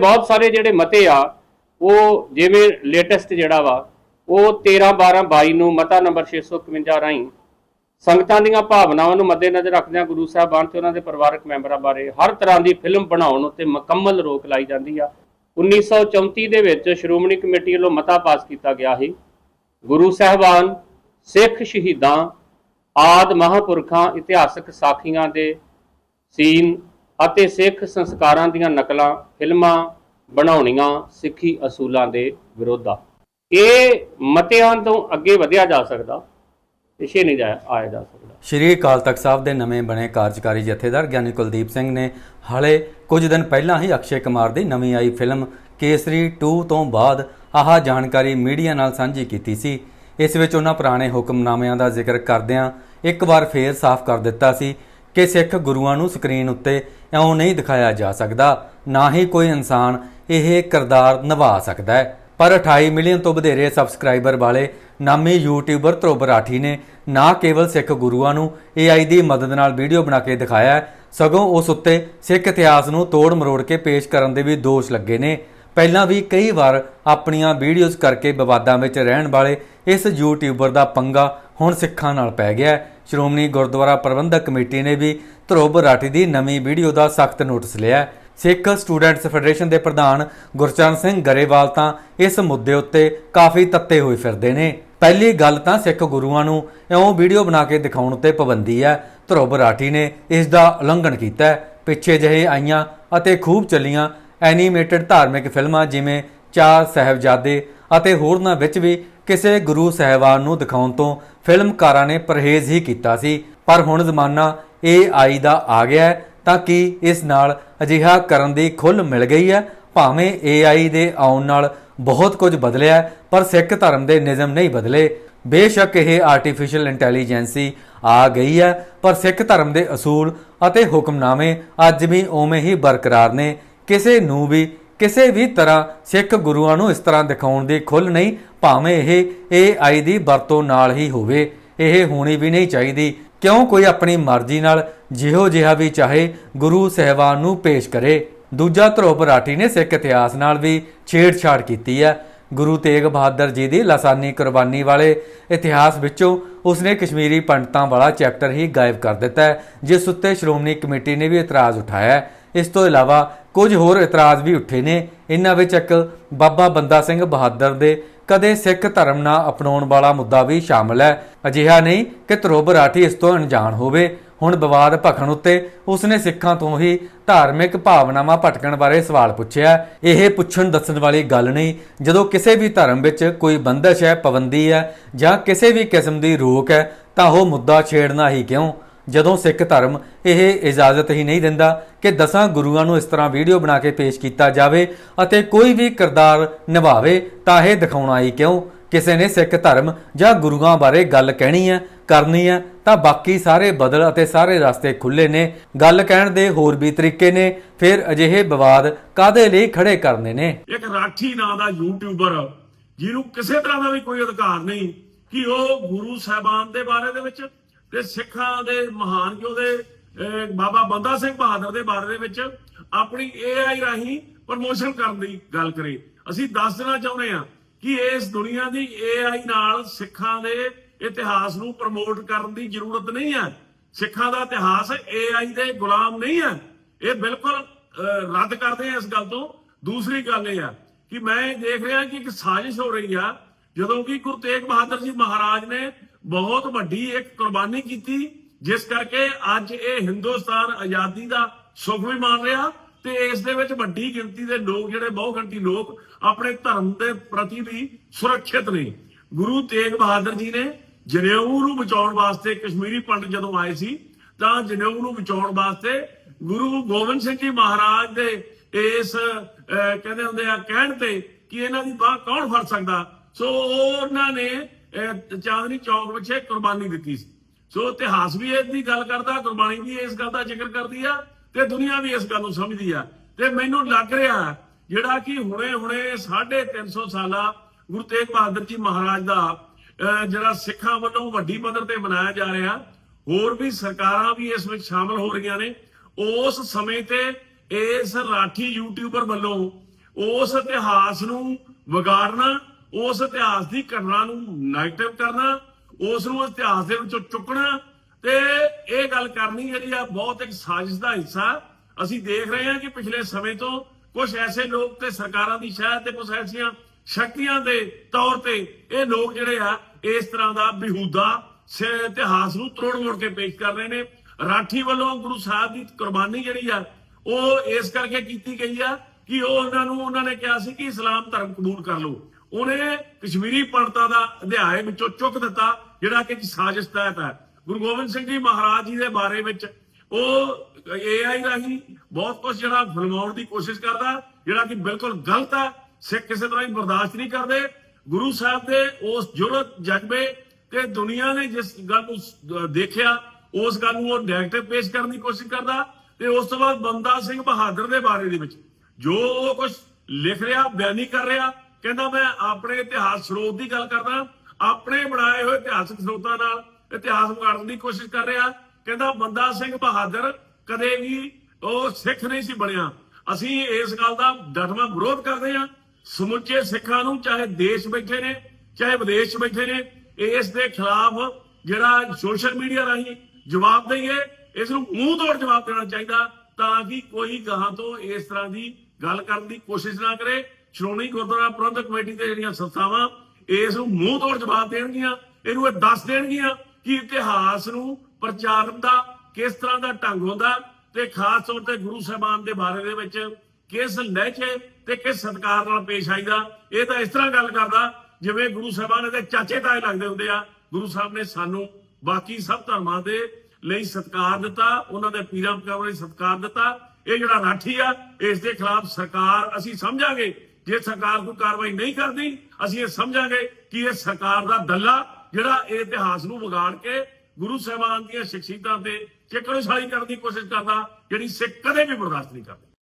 ਬਹੁਤ ਸਾਰੇ ਜਿਹੜੇ ਮਤੇ ਆ, ਉਹ ਜਿਵੇਂ ਲੇਟੈਸਟ ਜਿਹੜਾ ਵਾ, ਉਹ 13 12 22 ਨੂੰ ਮਤਾ ਨੰਬਰ 651 ਰਾਹੀਂ ਸੰਗਤਾਂ ਦੀਆਂ ਭਾਵਨਾਵਾਂ ਨੂੰ ਮੱਦੇਨਜ਼ਰ ਰੱਖਦਿਆਂ ਗੁਰੂ ਸਾਹਿਬਾਨ ਤੇ ਉਹਨਾਂ ਦੇ ਪਰਿਵਾਰਕ ਮੈਂਬਰਾਂ ਬਾਰੇ ਹਰ ਤਰ੍ਹਾਂ ਦੀ ਫਿਲਮ ਬਣਾਉਣ ਉੱਤੇ ਮੁਕੰਮਲ ਰੋਕ ਲਾਈ ਜਾਂਦੀ ਆ। 1934 ਦੇ ਵਿੱਚ ਸ਼੍ਰੋਮਣੀ ਕਮੇਟੀ ਵੱਲੋਂ ਮਤਾ ਪਾਸ ਕੀਤਾ ਗਿਆ ਸੀ। ਗੁਰੂ ਸਾਹਿਬਾਨ, ਸਿੱਖ ਸ਼ਹੀਦਾਂ, ਆਦ ਮਹਾਂਪੁਰਖਾਂ, ਇਤਿਹਾਸਕ ਸਾਖੀਆਂ ਦੇ ਸੀਨ ਅਤੇ ਸਿੱਖ ਸੰਸਕਾਰਾਂ ਦੀਆਂ ਨਕਲਾਂ, ਫਿਲਮਾਂ, ਬਣਾਉਣੀਆਂ ਸਿੱਖੀ ਅਸੂਲਾਂ ਦੇ ਵਿਰੋਧ ਆ। ਇਹ ਮਤਿਆਂ ਤੋਂ ਅੱਗੇ ਵਧਿਆ ਜਾ ਸਕਦਾ ਪਿੱਛੇ ਨਹੀਂ ਜਾ ਆਇਆ ਜਾ ਸਕਦਾ। ਸ਼੍ਰੀ ਅਕਾਲ ਤਖਤ ਸਾਹਿਬ ਦੇ ਨਵੇਂ ਬਣੇ ਕਾਰਜਕਾਰੀ ਜਥੇਦਾਰ ਗਿਆਨੀ ਕੁਲਦੀਪ ਸਿੰਘ ਨੇ ਹਾਲੇ ਕੁਝ ਦਿਨ ਪਹਿਲਾਂ ਹੀ ਅਕਸ਼ੇ ਕੁਮਾਰ ਦੀ ਨਵੀਂ ਆਈ ਫਿਲਮ ਕੇਸਰੀ 2 ਤੋਂ ਬਾਅਦ ਆਹ ਜਾਣਕਾਰੀ ਮੀਡੀਆ ਨਾਲ ਸਾਂਝੀ ਕੀਤੀ ਸੀ। ਇਸ ਵਿੱਚ ਉਹਨਾਂ ਪੁਰਾਣੇ ਹੁਕਮਨਾਮਿਆਂ ਦਾ ਜ਼ਿਕਰ ਕਰਦਿਆਂ ਇੱਕ ਵਾਰ ਫੇਰ ਸਾਫ਼ ਕਰ ਦਿੱਤਾ ਸੀ ਕਿ ਸਿੱਖ ਗੁਰੂਆਂ ਨੂੰ ਸਕਰੀਨ ਉੱਤੇ ਇਉਂ ਨਹੀਂ ਦਿਖਾਇਆ ਜਾ ਸਕਦਾ, ਨਾ ਹੀ ਕੋਈ ਇਨਸਾਨ ਇਹ ਕਿਰਦਾਰ ਨਿਭਾ ਸਕਦਾ ਹੈ ਪਰ 28 ਮਿਲੀਅਨ ਤੋਂ ਵਧੇਰੇ ਸਬਸਕ੍ਰਾਈਬਰ ਵਾਲੇ ਨਾਮੀ ਯੂਟਿਊਬਰ ਧਰੁਵ ਰਾਠੀ ਨੇ ਨਾ ਕੇਵਲ ਸਿੱਖ ਗੁਰੂਆਂ ਨੂੰ AI ਦੀ ਮਦਦ ਨਾਲ ਵੀਡੀਓ ਬਣਾ ਕੇ ਦਿਖਾਇਆ ਸਗੋਂ ਉਸ ਉੱਤੇ ਸਿੱਖ ਇਤਿਹਾਸ ਨੂੰ ਤੋੜ ਮਰੋੜ ਕੇ ਪੇਸ਼ ਕਰਨ ਦੇ ਵੀ ਦੋਸ਼ ਲੱਗੇ ਨੇ ਪਹਿਲਾਂ ਵੀ ਕਈ ਵਾਰ ਆਪਣੀਆਂ ਵੀਡੀਓਜ਼ ਕਰਕੇ ਵਿਵਾਦਾਂ ਵਿੱਚ ਰਹਿਣ ਵਾਲੇ ਇਸ ਯੂਟਿਊਬਰ ਦਾ ਪੰਗਾ ਹੁਣ ਸਿੱਖਾਂ ਨਾਲ ਪੈ ਗਿਆ ਹੈ। ਸ਼੍ਰੋਮਣੀ ਗੁਰਦੁਆਰਾ ਪ੍ਰਬੰਧਕ ਕਮੇਟੀ ਨੇ ਵੀ ਧਰੁਵ ਰਾਠੀ ਦੀ ਨਵੀਂ ਵੀਡੀਓ ਦਾ ਸਖਤ ਨੋਟਿਸ ਲਿਆ ਸਿੱਖ ਸਟੂਡੈਂਟਸ ਫੈਡਰੇਸ਼ਨ ਦੇ ਪ੍ਰਧਾਨ ਗੁਰਚਰਨ ਸਿੰਘ ਗਰੇਵਾਲ ਤਾਂ ਇਸ ਮੁੱਦੇ ਉੱਤੇ ਕਾਫੀ ਤੱਤੇ ਹੋਏ ਫਿਰਦੇ ਨੇ। ਪਹਿਲੀ ਗੱਲ ਤਾਂ ਸਿੱਖ ਗੁਰੂਆਂ ਨੂੰ ਇਉਂ ਵੀਡੀਓ ਬਣਾ ਕੇ ਦਿਖਾਉਣ ਉੱਤੇ ਪਾਬੰਦੀ ਹੈ। ਧਰੁਵ ਰਾਠੀ ਨੇ ਇਸ ਦਾ ਉਲੰਘਣ ਕੀਤਾ ਹੈ। ਪਿੱਛੇ ਜਿਹੇ ਆਈਆਂ ਅਤੇ ਖੂਬ ਚੱਲੀਆਂ ਐਨੀਮੇਟਡ ਧਾਰਮਿਕ ਫਿਲਮਾਂ ਜਿਵੇਂ ਚਾਰ ਸਹਿਬਜ਼ਾਦੇ ਅਤੇ ਹੋਰਨਾਂ ਵਿੱਚ ਵੀ ਕਿਸੇ ਗੁਰੂ ਸਹਿਬਾਨ ਨੂੰ ਦਿਖਾਉਣ ਤੋਂ ਫਿਲਮਕਾਰਾਂ ਨੇ ਪਰਹੇਜ਼ ਹੀ ਕੀਤਾ ਸੀ। ਪਰ ਹੁਣ ਜ਼ਮਾਨਾ AI ਦਾ ਆ ਗਿਆ ਹੈ, ਤਾਂ ਕੀ ਇਸ ਨਾਲ ਅਜਿਹਾ ਕਰਨ ਦੀ ਖੁੱਲ੍ਹ ਮਿਲ ਗਈ ਹੈ? ਭਾਵੇਂ AI ਦੇ ਆਉਣ ਨਾਲ ਬਹੁਤ ਕੁਝ ਬਦਲਿਆ ਪਰ ਸਿੱਖ ਧਰਮ ਦੇ ਨਿਯਮ ਨਹੀਂ ਬਦਲੇ। ਬੇਸ਼ੱਕ ਇਹ ਆਰਟੀਫੀਸ਼ੀਅਲ ਇੰਟੈਲੀਜੈਂਸੀ ਆ ਗਈ ਹੈ, ਪਰ ਸਿੱਖ ਧਰਮ ਦੇ ਅਸੂਲ ਅਤੇ ਹੁਕਮਨਾਮੇ ਅੱਜ ਵੀ ਉਵੇਂ ਹੀ ਬਰਕਰਾਰ ਨੇ। ਕਿਸੇ ਨੂੰ ਵੀ, ਕਿਸੇ ਵੀ ਤਰ੍ਹਾਂ ਸਿੱਖ ਗੁਰੂਆਂ ਨੂੰ ਇਸ ਤਰ੍ਹਾਂ ਦਿਖਾਉਣ ਦੀ ਖੁੱਲ ਨਹੀਂ ਭਾਵੇਂ ਇਹ AI ਦੀ ਵਰਤੋਂ ਨਾਲ ਹੀ ਹੋਵੇ, ਇਹ ਹੋਣੀ ਵੀ ਨਹੀਂ ਚਾਹੀਦੀ। ਕਿਉਂ ਕੋਈ ਆਪਣੀ ਮਰਜ਼ੀ ਨਾਲ ਜਿਹੋ ਜਿਹਾ ਵੀ ਚਾਹੇ ਗੁਰੂ ਸਹਿਬਾਨ ਨੂੰ ਪੇਸ਼ ਕਰੇ। ਦੂਜਾ ਧਰੁਵ ਰਾਠੀ ਨੇ ਸਿੱਖ ਇਤਿਹਾਸ ਨਾਲ ਵੀ ਛੇੜਛਾੜ ਕੀਤੀ ਹੈ। ਗੁਰੂ ਤੇਗ ਬਹਾਦਰ ਜੀ ਦੀ ਲਾਸਾਨੀ ਕੁਰਬਾਨੀ ਵਾਲੇ ਇਤਿਹਾਸ ਵਿੱਚੋਂ ਉਸਨੇ ਕਸ਼ਮੀਰੀ ਪੰਡਤਾਂ ਵਾਲਾ ਚੈਪਟਰ ਹੀ ਗਾਇਬ ਕਰ ਦਿੱਤਾ ਹੈ, ਜਿਸ ਉੱਤੇ ਸ਼੍ਰੋਮਣੀ ਕਮੇਟੀ ਨੇ ਵੀ ਇਤਰਾਜ਼ ਉਠਾਇਆ ਹੈ। ਇਸ ਤੋਂ ਇਲਾਵਾ ਕੁਝ ਹੋਰ ਇਤਰਾਜ਼ ਵੀ ਉੱਠੇ ਨੇ। ਇਹਨਾਂ ਵਿੱਚ ਇੱਕ ਬਾਬਾ ਬੰਦਾ ਸਿੰਘ ਬਹਾਦਰ ਦੇ ਕਦੇ ਸਿੱਖ ਧਰਮ ਨਾ ਅਪਣਾਉਣ ਵਾਲਾ ਮੁੱਦਾ ਵੀ ਸ਼ਾਮਲ ਹੈ। ਅਜਿਹਾ ਨਹੀਂ ਕਿ ਧਰੁਵ ਰਾਠੀ ਇਸ ਤੋਂ ਅਣਜਾਣ ਹੋਵੇ। ਹੁਣ ਵਿਵਾਦ ਭਖਣ ਉੱਤੇ ਉਸਨੇ ਸਿੱਖਾਂ ਤੋਂ ਹੀ ਧਾਰਮਿਕ ਭਾਵਨਾਵਾਂ ਭਟਕਣ ਬਾਰੇ ਸਵਾਲ ਪੁੱਛਿਆ। ਇਹ ਪੁੱਛਣ ਦੱਸਣ ਵਾਲੀ ਗੱਲ ਨਹੀਂ, ਜਦੋਂ ਕਿਸੇ ਵੀ ਧਰਮ ਵਿੱਚ ਕੋਈ ਬੰਦਸ਼ ਹੈ, ਪਾਬੰਦੀ ਹੈ ਜਾਂ ਕਿਸੇ ਵੀ ਕਿਸਮ ਦੀ ਰੋਕ ਹੈ, ਤਾਂ ਉਹ ਮੁੱਦਾ ਛੇੜਨਾ ਹੀ ਕਿਉਂ? ਜਦੋਂ ਸਿੱਖ ਧਰਮ ਇਹ ਇਜਾਜ਼ਤ ਹੀ ਨਹੀਂ ਦਿੰਦਾ ਕਿ ਦਸਾਂ ਗੁਰੂਆਂ ਨੂੰ ਇਸ ਤਰ੍ਹਾਂ ਵੀਡੀਓ ਬਣਾ ਕੇ ਪੇਸ਼ ਕੀਤਾ ਜਾਵੇ ਅਤੇ ਕੋਈ ਵੀ ਕਿਰਦਾਰ ਨਿਭਾਵੇ, ਤਾਂ ਇਹ ਦਿਖਾਉਣਾ ਹੀ ਕਿਉਂ? ਕਿਸੇ ਨੇ ਸਿੱਖ ਧਰਮ ਜਾਂ ਗੁਰੂਆਂ ਬਾਰੇ ਗੱਲ ਕਹਿਣੀ ਹੈ, ਕਰਨੀ ਹੈ, ਤਾਂ ਬਾਕੀ ਸਾਰੇ ਬਦਲ ਅਤੇ ਸਾਰੇ ਰਸਤੇ ਖੁੱਲੇ ਨੇ। ਗੱਲ ਕਹਿਣ ਦੇ ਹੋਰ ਵੀ ਤਰੀਕੇ ਨੇ। ਫਿਰ ਅਜਿਹੇ ਵਿਵਾਦ ਕਾਦੇ ਲਈ ਖੜੇ ਕਰਨੇ ਨੇ? ਇੱਕ ਰਾਠੀ ਨਾਂ ਦਾ ਯੂਟਿਊਬਰ ਜਿਹਨੂੰ ਕਿਸੇ ਤਰ੍ਹਾਂ ਦਾ ਵੀ ਕੋਈ ਅਧਿਕਾਰ ਨਹੀਂ ਕਿ ਉਹ ਗੁਰੂ ਸਾਹਿਬਾਨ ਦੇ ਬਾਰੇ ਦੇ ਵਿੱਚ ਤੇ ਸਿੱਖਾਂ ਦੇ ਮਹਾਨ ਜੋ ਬਾਬਾ ਬੰਦਾ ਸਿੰਘ ਬਹਾਦਰ ਦੇ ਬਾਰੇ ਦੇ ਵਿੱਚ ਆਪਣੀ AI ਰਾਹੀਂ ਪ੍ਰਮੋਸ਼ਨ ਕਰਨ ਦੀ ਗੱਲ ਕਰੇ। ਅਸੀਂ ਦੱਸ ਦੇਣਾ ਚਾਹੁੰਦੇ ਆ ਕਿ ਇਸ ਦੁਨੀਆ ਦੀ AI ਨਾਲ ਸਿੱਖਾਂ ਦੇ ਇਤਿਹਾਸ ਨੂੰ ਪ੍ਰਮੋਟ ਕਰਨ ਦੀ ਜ਼ਰੂਰਤ ਨਹੀਂ ਹੈ। ਸਿੱਖਾਂ ਦਾ ਇਤਿਹਾਸ AI ਦੇ ਗੁਲਾਮ ਨਹੀਂ ਹੈ। ਇਹ ਬਿਲਕੁਲ ਰੱਦ ਕਰਦੇ ਆ ਇਸ ਗੱਲ ਤੋਂ। ਦੂਸਰੀ ਗੱਲ ਇਹ ਆ ਕਿ ਮੈਂ ਦੇਖ ਰਿਹਾ ਕਿ ਇੱਕ ਸਾਜ਼ਿਸ਼ ਹੋ ਰਹੀ ਆ, ਜਦੋਂ ਕਿ ਗੁਰੂ ਤੇਗ ਬਹਾਦਰ ਜੀ ਮਹਾਰਾਜ ਨੇ ਬਹੁਤ ਵੱਡੀ ਇੱਕ ਕੁਰਬਾਨੀ ਕੀਤੀ, ਜਿਸ ਕਰਕੇ ਅੱਜ ਇਹ ਹਿੰਦੁਸਤਾਨ ਆਜ਼ਾਦੀ ਦਾ ਸੁਖ ਵੀ ਮਾਣ ਰਿਹਾ ਤੇ ਇਸ ਦੇ ਵਿੱਚ ਵੱਡੀ ਗਿਣਤੀ ਦੇ ਲੋਕ ਜਿਹੜੇ ਬਹੁ ਗਿਣਤੀ ਲੋਕ ਆਪਣੇ ਧਰਮ ਦੇ ਪ੍ਰਤੀ ਵੀ ਸੁਰੱਖਿਅਤ ਨੇ। ਗੁਰੂ ਤੇਗ ਬਹਾਦਰ ਜੀ ਨੇ ਜਨੇਊ ਨੂੰ ਬਚਾਉਣ ਵਾਸਤੇ ਕਸ਼ਮੀਰੀ ਪੰਡਤ ਜਦੋਂ ਆਏ ਸੀ, ਤਾਂ ਜਨੇਊ ਨੂੰ ਬਚਾਉਣ ਵਾਸਤੇ ਗੁਰੂ ਗੋਬਿੰਦ ਸਿੰਘ ਜੀ ਮਹਾਰਾਜ ਦੇ ਇਸ ਕਹਿੰਦੇ ਹੁੰਦੇ ਆ ਕਹਿਣ ਤੇ ਕਿ ਇਹਨਾਂ ਦੀ ਬਾਹ ਕੌਣ ਫੜ ਸਕਦਾ? ਸੋ ਉਹਨਾਂ ਨੇ ਚਾਂਦਨੀ ਚੌਕ ਵਿੱਚ ਕੁਰਬਾਨੀ ਦਿੱਤੀ ਸੀ। ਸੋ ਇਤਿਹਾਸ ਵੀ ਇਸ ਦੀ ਗੱਲ ਕਰਦਾ ਕੁਰਬਾਨੀ ਵੀ ਇਸ ਗੱਲ ਦਾ ਜ਼ਿਕਰ ਕਰਦੀ ਆ ਤੇ ਦੁਨੀਆ ਵੀ ਇਸ ਗੱਲ ਨੂੰ ਸਮਝਦੀ ਆ। ਤੇ ਮੈਨੂੰ ਲੱਗ ਰਿਹਾ ਜਿਹੜਾ ਕਿ ਹੁਣੇ ਹੁਣੇ 350 ਸਾਲਾ ਗੁਰੂ ਤੇਗ ਬਹਾਦਰ ਜੀ ਮਹਾਰਾਜ ਦਾ ਅਹ, ਜਿਹੜਾ ਸਿੱਖਾਂ ਵੱਲੋਂ ਵੱਡੀ ਪੱਧਰ ਤੇ ਮਨਾਇਆ ਜਾ ਰਿਹਾ ਹੋਰ ਵੀ ਸਰਕਾਰਾਂ ਵੀ ਇਸ ਵਿੱਚ ਸ਼ਾਮਲ ਹੋ ਰਹੀਆਂ ਨੇ। ਉਸ ਸਮੇਂ ਤੇ ਇਸ ਰਾਠੀ ਯੂਟਿਊਬਰ ਵੱਲੋਂ ਉਸ ਇਤਿਹਾਸ ਨੂੰ ਵਿਗਾੜਨਾ ਉਸ ਇਤਿਹਾਸ ਦੀ ਘਟਨਾ ਨੂੰ ਨੈਗੇਟਿਵ ਕਰਨਾ, ਉਸ ਨੂੰ ਇਤਿਹਾਸ ਦੇ ਵਿੱਚੋਂ ਚੁੱਕਣਾ ਤੇ ਇਹ ਗੱਲ ਕਰਨੀ ਜਿਹੜੀ ਆ ਬਹੁਤ ਇੱਕ ਸਾਜ਼ਿਸ਼ ਦਾ ਹਿੱਸਾ। ਅਸੀਂ ਦੇਖ ਰਹੇ ਹਾਂ ਕਿ ਪਿਛਲੇ ਸਮੇਂ ਤੋਂ ਕੁਝ ਐਸੇ ਲੋਕ ਤੇ ਸਰਕਾਰਾਂ ਦੀ ਸ਼ਾਇਦ ਤੇ ਕੁਝ ਐਸੀਆਂ ਸ਼ਕਤੀਆਂ ਦੇ ਤੌਰ ਤੇ ਇਹ ਲੋਕ ਜਿਹੜੇ ਆ, ਇਸ ਤਰ੍ਹਾਂ ਦਾ ਬਿਹੂਦਾ ਇਤਿਹਾਸ ਨੂੰ ਤੋੜ ਮੋੜ ਕੇ ਪੇਸ਼ ਕਰ ਰਹੇ ਨੇ। ਰਾਠੀ ਵੱਲੋਂ ਗੁਰੂ ਸਾਹਿਬ ਦੀ ਕੁਰਬਾਨੀ ਜਿਹੜੀ ਆ, ਉਹ ਇਸ ਕਰਕੇ ਕੀਤੀ ਗਈ ਆ ਕਿ ਉਹ ਉਹਨਾਂ ਨੂੰ, ਉਹਨਾਂ ਨੇ ਕਿਹਾ ਸੀ ਕਿ ਇਸਲਾਮ ਧਰਮ ਕਬੂਲ ਕਰ ਲਓ। ਉਹਨੇ ਕਸ਼ਮੀਰੀ ਪੰਡਤਾਂ ਦਾ ਅਧਿਆਇ ਵਿੱਚੋਂ ਚੁੱਕ ਦਿੱਤਾ, ਜਿਹੜਾ ਕਿ ਸਾਜ਼ਿਸ਼ ਤਹਿਤ ਹੈ। ਗੁਰੂ ਗੋਬਿੰਦ ਸਿੰਘ ਜੀ ਮਹਾਰਾਜ ਜੀ ਦੇ ਬਾਰੇ ਵਿੱਚ ਉਹ ਏਆਈ ਰਾਹੀਂ ਬਹੁਤ ਕੁਝ ਜਿਹੜਾ ਫਿਲਮਾਉਣ ਦੀ ਕੋਸ਼ਿਸ਼ ਕਰਦਾ, ਜਿਹੜਾ ਕਿ ਬਿਲਕੁਲ ਗਲਤ ਹੈ, ਸਿੱਖ ਕਿਸੇ ਤਰ੍ਹਾਂ ਹੀ ਬਰਦਾਸ਼ਤ ਨਹੀਂ ਕਰਦੇ। ਗੁਰੂ ਸਾਹਿਬ ਦੇ ਉਸ ਜੁਰਤ ਜਜ਼ਬੇ ਤੇ ਦੁਨੀਆ ਨੇ ਜਿਸ ਗੱਲ ਨੂੰ ਦੇਖਿਆ, ਉਸ ਗੱਲ ਨੂੰ ਉਹ ਨੈਗੇਟਿਵ ਪੇਸ਼ ਕਰਨ ਦੀ ਕੋਸ਼ਿਸ਼ ਕਰਦਾ ਤੇ ਉਸ ਤੋਂ ਬਾਅਦ ਬੰਦਾ ਸਿੰਘ ਬਹਾਦਰ ਦੇ ਬਾਰੇ ਦੇ ਵਿੱਚ ਜੋ ਉਹ ਕੁਝ ਲਿਖ ਰਿਹਾ, ਬਿਆਨੀ ਕਰ ਰਿਹਾ ਕਹਿੰਦਾ ਮੈਂ ਆਪਣੇ ਇਤਿਹਾਸ ਸਰੋਤ ਦੀ ਗੱਲ ਕਰਦਾ, ਆਪਣੇ ਬਣਾਏ ਹੋਏ ਇਤਿਹਾਸਕ ਸਰੋਤਾਂ ਨਾਲ ਇਤਿਹਾਸ ਵਿਗਾੜਨ ਦੀ ਕੋਸ਼ਿਸ਼ ਕਰ ਰਿਹਾ। ਕਹਿੰਦਾ ਬੰਦਾ ਸਿੰਘ ਬਹਾਦਰ ਕਦੇ ਵੀ ਉਹ ਸਿੱਖ ਨਹੀਂ ਸੀ ਬਣਿਆ। ਅਸੀਂ ਇਸ ਗੱਲ ਦਾ ਡਟਵਾਂ ਵਿਰੋਧ ਕਰਦੇ ਹਾਂ। ਸਮੁੱਚੇ ਸਿੱਖਾਂ ਨੂੰ ਚਾਹੇ ਦੇਸ਼ ਬੈਠੇ ਨੇ, ਚਾਹੇ ਵਿਦੇਸ਼ ਬੈਠੇ ਨੇ, ਇਸ ਦੇ ਖਿਲਾਫ ਜਿਹੜਾ ਸੋਸ਼ਲ ਮੀਡੀਆ ਰਾਹੀਂ ਜਵਾਬ ਦਈਏ, ਇਸ ਨੂੰ ਮੂੰਹ ਤੋੜ ਜਵਾਬ ਦੇਣਾ ਚਾਹੀਦਾ ਤਾਂ ਕਿ ਕੋਈ ਗਾਹਾਂ ਤੋਂ ਇਸ ਤਰ੍ਹਾਂ ਦੀ ਗੱਲ ਕਰਨ ਦੀ ਕੋਸ਼ਿਸ਼ ਨਾ ਕਰੇ। ਸ਼੍ਰੋਮਣੀ ਗੁਰਦੁਆਰਾ ਪ੍ਰਬੰਧਕ ਕਮੇਟੀ ਦੇ ਜਿਹੜੀਆਂ ਸੰਸਥਾਵਾਂ, ਇਸ ਨੂੰ ਮੂੰਹ ਤੋੜ ਜਵਾਬ ਦੇਣਗੀਆਂ, ਇਹਨੂੰ ਇਹ ਦੱਸ ਦੇਣਗੀਆਂ ਕਿ ਇਤਿਹਾਸ ਨੂੰ ਪ੍ਰਚਾਰਨ ਦਾ ਕਿਸ ਤਰ੍ਹਾਂ ਦਾ ਢੰਗ ਹੁੰਦਾ ਤੇ ਖਾਸ ਤੌਰ ਤੇ ਗੁਰੂ ਸਾਹਿਬਾਨ ਦੇ ਬਾਰੇ ਦੇ ਵਿੱਚ ਕਿਸ ਲਹਿਜੇ ਤੇ ਕਿਸ ਸਤਕਾਰ ਨਾਲ ਪੇਸ਼ ਆਈਦਾ, ਇਹ ਤਾਂ ਇਸ ਤਰ੍ਹਾਂ ਗੱਲ ਕਰਦਾ ਜਿਵੇਂ ਗੁਰੂ ਸਾਹਿਬਾਨ ਦੇ ਚਾਚੇ ਤਾਏ ਲੱਗਦੇ ਹੁੰਦੇ ਆ, ਗੁਰੂ ਸਾਹਿਬ ਨੇ ਸਾਨੂੰ ਬਾਕੀ ਸਭ ਧਰਮਾਂ ਦੇ ਲਈ ਸਤਕਾਰ ਦਿੱਤਾ, ਉਹਨਾਂ ਦੇ ਪੀਰਾਂ ਪਕਾਵਾਂ ਲਈ ਸਤਕਾਰ ਦਿੱਤਾ, ਇਹ ਜਿਹੜਾ ਰਾਠੀ ਆ, ਇਸ ਦੇ ਖਿਲਾਫ ਸਰਕਾਰ ਅਸੀਂ ਸਮਝਾਂਗੇ ਜੇ ਸਰਕਾਰ ਕੋਈ ਕਾਰਵਾਈ ਨਹੀਂ ਕਰਦੀ, ਅਸੀਂ ਇਹ ਸਮਝਾਂਗੇ ਕਿ ਇਹ ਸਰਕਾਰ ਦਾ ਦੱਲਾ ਜਿਹੜਾ ਇਹ ਇਤਿਹਾਸ ਨੂੰ ਵਿਗਾੜ ਕੇ ਗੁਰੂ ਸਾਹਿਬਾਨ ਦੀਆਂ ਸ਼ਖਸੀਅਤਾਂ ਤੇ ਚਿਕੜਸਾਲੀ ਕਰਨ ਦੀ ਕੋਸ਼ਿਸ਼ ਕਰਦਾ, ਜਿਹੜੀ ਸਿੱਖ ਕਦੇ ਵੀ ਬਰਦਾਸ਼ਤ ਨਹੀਂ ਕਰਦੇ।